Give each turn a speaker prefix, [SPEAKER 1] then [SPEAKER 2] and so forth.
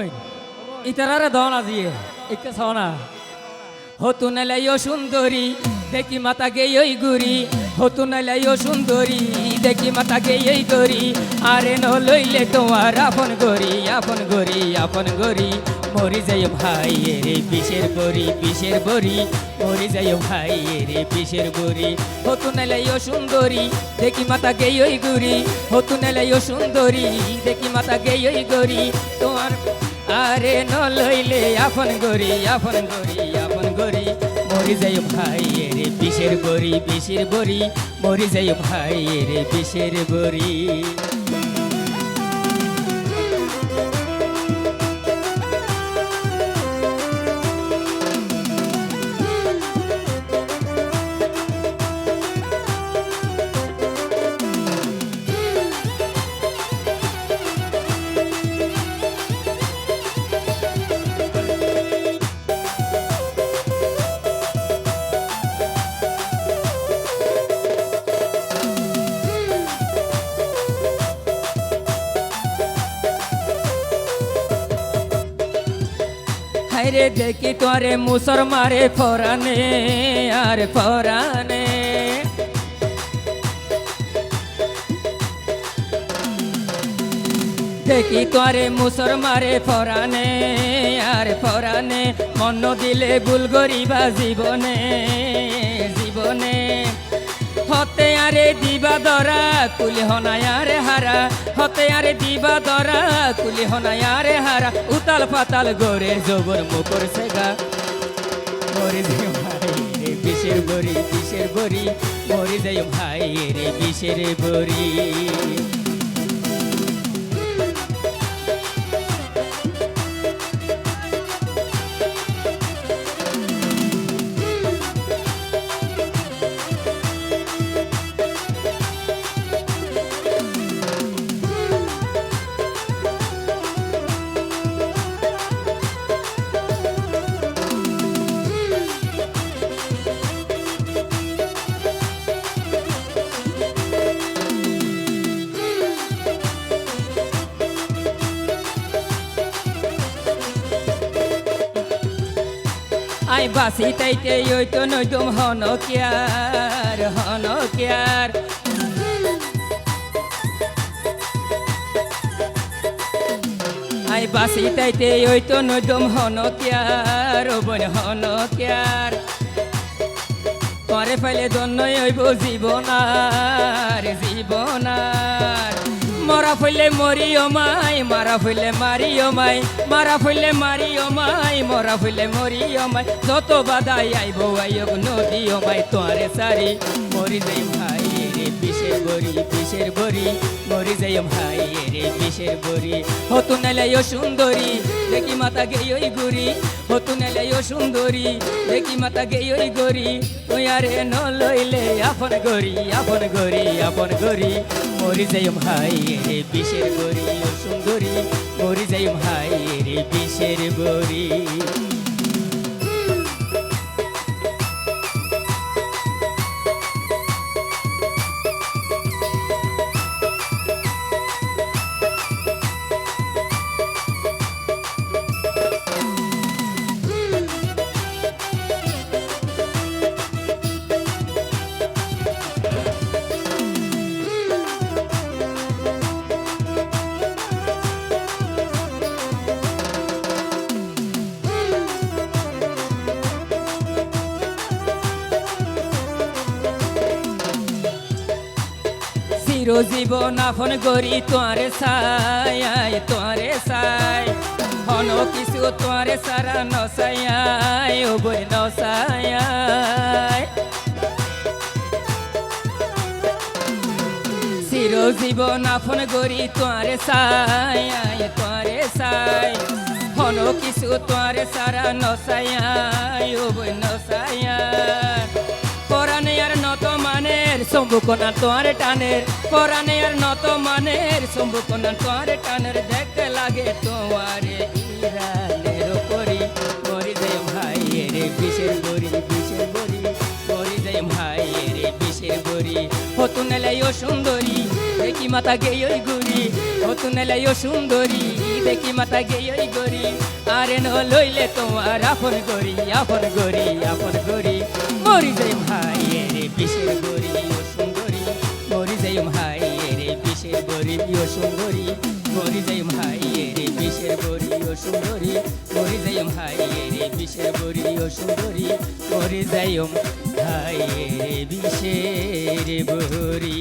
[SPEAKER 1] ওই ইতারারে দন আজিয়ে একে সনা হতু নেলাইও সুন্দরী, দেখি মাতা গেই ওই গুরি হতু নেলাইও সুন্দরী, দেখি মাতা গেই ওই গরি আরে ন লইলে তোমার আপন গরি আপন গরি আপন গরি মরি যাই ভাই রে বিষের বরি বিষের বরি মরি যাই ভাই রে বিষের বরি হতু নেলাইও সুন্দরী, দেখি মাতা গেই ওই গুরি হতু নেলাইও সুন্দরী, দেখি মাতা গেই ওই গরি তোমার আরে ন আপন গরি আপন গরি আপন গরি। মরি যাই ভাই রে বিষের বরি বিষের বরি মরি যাই ভাই রে বিষের বরি হাইরে দেখি তোরে মুসর মারে ফরানে, আর ফরানে। দেখি তোরে মুসর মারে ফরানে, আর ফরানে। মন দিলে ভুল গরিবা জীবনে জীবনে। হতে আরে দিবা দরা, কুলি হনায়ারে হারা। হতে আরে দিবা দরা, কুলি হনায়ারে হারা। উতাল পাতাল গরে জবর মকর সেগা। মরে যাই ভাই রে বিষের বড়ি বিষের বড়ি। মরে যাই ভাই রে বিষের বড়ি। আই বাসি তাইতে ওই তো নইদম হন কেয়ার হন কেয়ার আই বাসি তাইতে ওই তো নইদম হন কেয়ার বোন হন কেয়ার করে ফেলে দন্যই হইব জীবনার জীবনার। মরা ফেলে মরিও মাই, মারা ফেলে মারিও মাই, মারা ফেলে মারিও মাই, মরা ফেলে মরিও মাই। যত বাদাই আইব আইব নদী মাই তোরে সারি। মরি যাই ভাই রে পিসের বড়ি পিসের বড়ি মরি যাই ভাই রে বিষের বড়ি হতু নেলাইও সুন্দরী, দেখি মাতা গে ওই গুরি হতু নেলাই সুন্দরী, দেখি মাতা গে ওই গরি তুই আরে ন লইলে আপন গরি আপন গরি আপন গরি মরি যাই ভাই রে বিষের গরি ও সুন্দরী। মরি যাই ভাই রে বিষের বড়ি চিরজীবন আপন করি তোয়ারে সাই তোয়ারে সাই হন কিছু তোয়ারে সারা নসাই ও বই নসাই চিরজীবন আপন করি তোয়ারে সাই তোয়ারে সাই হন কিছু তোয়ারে সারা নসাই ও বই নসাই মানের সম্ভুকনা তোয়ার টানের পরানে আর নত মানের। সম্ভুকনা তোয়ার টানের দেখতে লাগে তোমারে ইরানের করি মরি যায় ভাই রে বিষের বড়ি বিষের বড়ি। মরি যায় ভাই রে বিষের বড়ি। হতু নেলাই ও সুন্দরী, দেখি মাতা গেই ওই গুড়ি। ও তুনেলাই ও সুন্দরী, দেখি মাতা গেই ওই গরি আরে ন লইলে তোমার আপন গরি আপন গরি আপন গরি মরি যাই ভাই রে বিশের গরি গরি ও সুন্দরী মরি যাই ভাই রে বিশের বরি ও সুন্দরী মরি যাই ভাই রে বিশের বরি ও সুন্দরী মরি যাই ভাই রে বিশের বরি